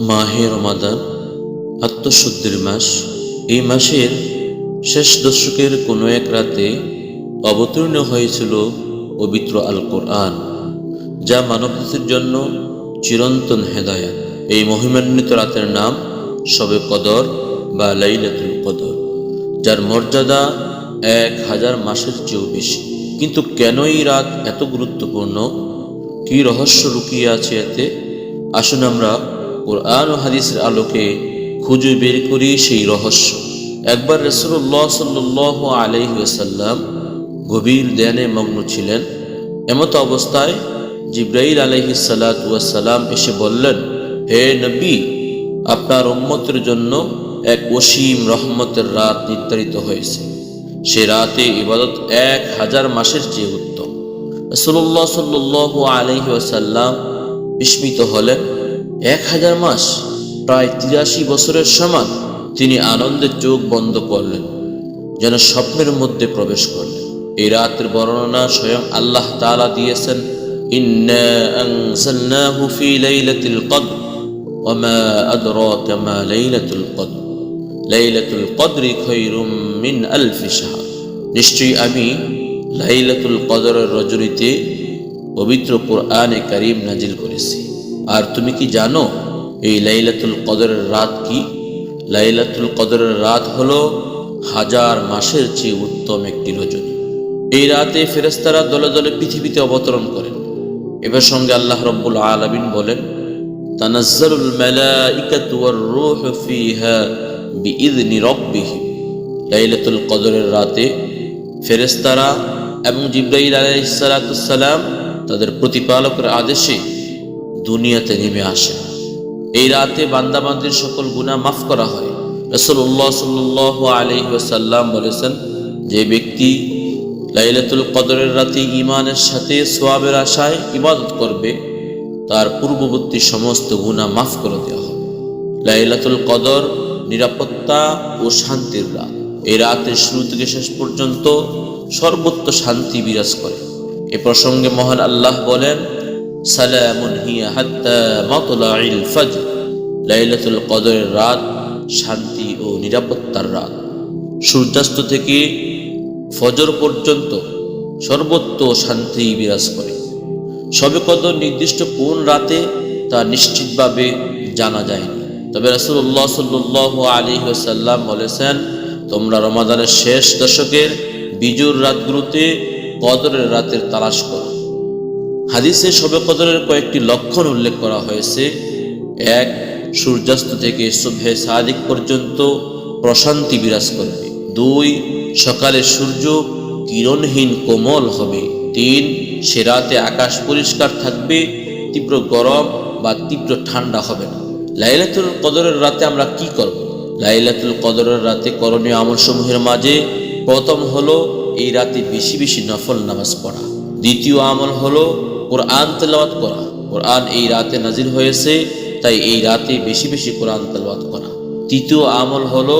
মাহে রমাদান, আত্মশুদ্ধির মাস। এই মাসের শেষ দশকের কোনো এক রাতে অবতীর্ণ হয়েছিল পবিত্র আল কোরআন যা মানবজাতির জন্য চিরন্তন হেদায়াত। এই মহিমান্বিত রাতের নাম শবে কদর বা লাইলাতুল কদর, যার মর্যাদা এক হাজার মাসের চেয়েও বেশি। কিন্তু কেন এই রাত এত গুরুত্বপূর্ণ? কি রহস্য লুকিয়ে আছে এতে? আসুন আমরা কোরআন ও হাদিসের আলোকে খুঁজে বের করি সেই রহস্য। একবার রসুল্লাহ সাল্লাহ আলহিসাল্লাম গভীর ধ্যানে মগ্ন ছিলেন। এমত অবস্থায় জিব্রাইল আলহিসাল্লাম এসে বললেন, হে নবী, আপনার উম্মতের জন্য এক অসীম রহমতের রাত নির্ধারিত হয়েছে। সে রাতে ইবাদত এক হাজার মাসের চেয়ে উত্তম। রসুল্লাহ সাল্লাহ আলহি বিস্মিত হলেন। এক হাজার মাস, প্রায় তিরাশি বছরের সমান তিনি আনন্দে চোখ বন্ধ করলেন, যেন স্বপ্নের মধ্যে প্রবেশ করলেন। এই রাতের বর্ণনা স্বয়ং আল্লাহ তালা দিয়েছেন নিশ্চয়ই আমি লাইলাতুল কদরের রজনীতে পবিত্র কোরআনে কারিম নাজিল করেছি। আর তুমি কি জানো এই লাইলাতুল কদরের রাত কি? লাইলাতুল কদরের রাত হলো হাজার মাসের চেয়ে উত্তম একটি রজনী। এই রাতে ফেরেস্তারা দলে দলে পৃথিবীতে অবতরণ করেন। এবার সঙ্গে আল্লাহ রব্বুল আলমিন বলেন, তানাজ্জালুল মালাইকাতু ওয়ার রূহু ফিহা বিইذনি রাব্বিহিম। লাইলাতুল কদরের রাতে ফেরেস্তারা এবং জিব্রাইল আলাইহিসসালাম তাদের প্রতিপালকের আদেশে দুনিয়াতে নেমে আসেন এই রাতে বান্দাবান্দির সকল গুণা মাফ করা হয়। রসুল্লাহ সাল্লাহ আলহিসাল্লাম বলেছেন যে ব্যক্তি লাইলাতুল কদরের রাতে ইমানের সাথে সোয়াবের আশায় ইবাদত করবে, তার পূর্ববর্তী সমস্ত গুণা মাফ করে দেওয়া হবে। লাইলাতুল কদর নিরাপত্তা ও শান্তির রাত। এই রাতের শুরু থেকে শেষ পর্যন্ত সর্বত্র শান্তি বিরাজ করে। এ প্রসঙ্গে মহান আল্লাহ বলেন সালামুন হিয়া লাইলাতুল কদরের রাত শান্তি ও নিরাপত্তার রাত। সূর্যাস্ত থেকে ফজর পর্যন্ত সর্বত্র শান্তি বিরাজ করে। সবে কদর নির্দিষ্ট কোন রাতে তা নিশ্চিতভাবে জানা যায়নি। তবে রাসুল্লাহ সাল্লাহ আলী সাল্লাম বলেছেন, তোমরা রমাদানের শেষ দশকের বিজুর রাতগুলোতে কদরের রাতের তালাশ করো। হাদিসে শবে কদরের কয়েকটি লক্ষণ উল্লেখ করা হয়েছে। এক, সূর্যাস্ত থেকে শুভে সাদিক পর্যন্ত প্রশান্তি বিরাজ করবে। দুই, সকালে সূর্য কিরণহীন কোমল হবে। তিন, সে রাতে আকাশ পরিষ্কার থাকবে, তীব্র গরম বা তীব্র ঠান্ডা হবে না। লাইলাতুল কদরের রাতে আমরা কি করব? লাইলাতুল কদরের রাতে করণীয় আমলসমূহের মাঝে প্রথম হলো এই রাতে বেশি বেশি নফল নামাজ পড়া। দ্বিতীয় আমল হলো কোরআন তেলাওয়াত করা। কোরআন এই রাতে নাজির হয়েছে, তাই এই রাতে বেশি বেশি কোরআন তেলাওয়াত করা। তৃতীয় আমল হলো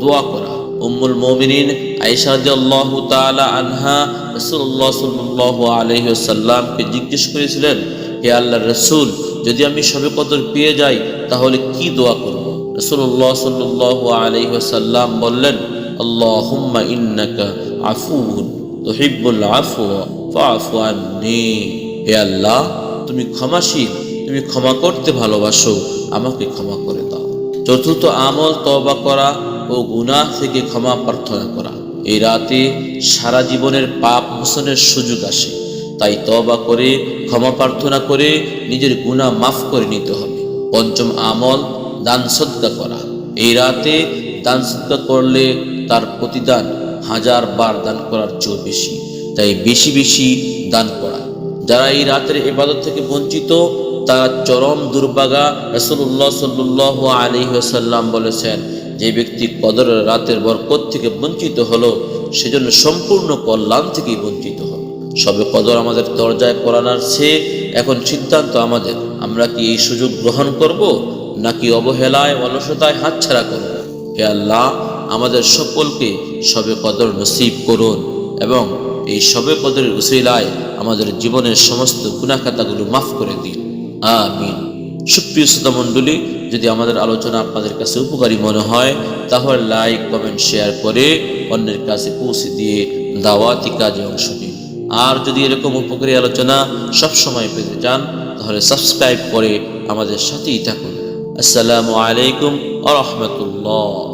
দোয়া করা। উম্মুল মোমিনিন আয়েশা রাদিয়াল্লাহু তাআলা আনহা রাসূলুল্লাহ সাল্লাল্লাহু আলাইহি ওয়াসাল্লামকে জিজ্ঞেস করেছিলেন, হে আল্লাহর রাসূল, যদি আমি সবে কদর পেয়ে যাই, তাহলে কি দোয়া করব? রাসূলুল্লাহ সাল্লাল্লাহু আলাইহি ওয়াসাল্লাম বললেন, আল্লাহুম্মা ইন্নাকা আফুউন তুহিব্বুল আফওয়া ফাআফু আন্নী। হে আল্লাহ, তুমি ক্ষমাশীল, তুমি ক্ষমা করতে ভালোবাসো, আমাকে ক্ষমা করে দাও। চতুর্থ আমল তবা করা ও গুনাহ থেকে ক্ষমা প্রার্থনা করা। এই রাতে সারা জীবনের পাপ মোচনের সুযোগ আসে। তাই তবা করে, ক্ষমা প্রার্থনা করে নিজের গুনাহ মাফ করে নিতে হবে। পঞ্চম আমল, দান সদ্গা করা। এই রাতে দান সদ্গা করলে তার প্রতিদান হাজার বার দান করার চেয়েও বেশি। তাই বেশি বেশি দান করা। যারা এই রাতের ইবাদত থেকে বঞ্চিত, তারা চরম দুর্ভাগা রসুল্লাহ সাল্লাহ আলী সাল্লাম বলেছেন, যে ব্যক্তি কদরের রাতের বরকত থেকে বঞ্চিত হলো, সেজন্য সম্পূর্ণ কল্যাণ থেকেই বঞ্চিত হল। সবে কদর আমাদের দরজায় পড়ানোর চেয়ে এখন সিদ্ধান্ত আমাদের, আমরা কি এই সুযোগ গ্রহণ করব, নাকি অবহেলায়, অলসতায় হাতছাড়া করব? হে আল্লাহ, আমাদের সকলকে সবে কদর নসিব করুন এবং এই সবে কদরের উসিলায় আমাদের জীবনের সমস্ত গুণাখাতাগুলো মাফ করে দিন। আমিন। সুপ্রিয় শ্রোতা মণ্ডলী, যদি আমাদের আলোচনা আপনাদের কাছে উপকারী মনে হয়, তাহলে লাইক, কমেন্ট, শেয়ার করে অন্যের কাছে পৌঁছে দিয়ে দাওয়াতি কাজে অংশ নিন। আর যদি এরকম উপকারী আলোচনা সবসময় পেতে চান, তাহলে সাবস্ক্রাইব করে আমাদের সাথেই থাকুন। আসসালামু আলাইকুম আ রহমতুল্লাহ।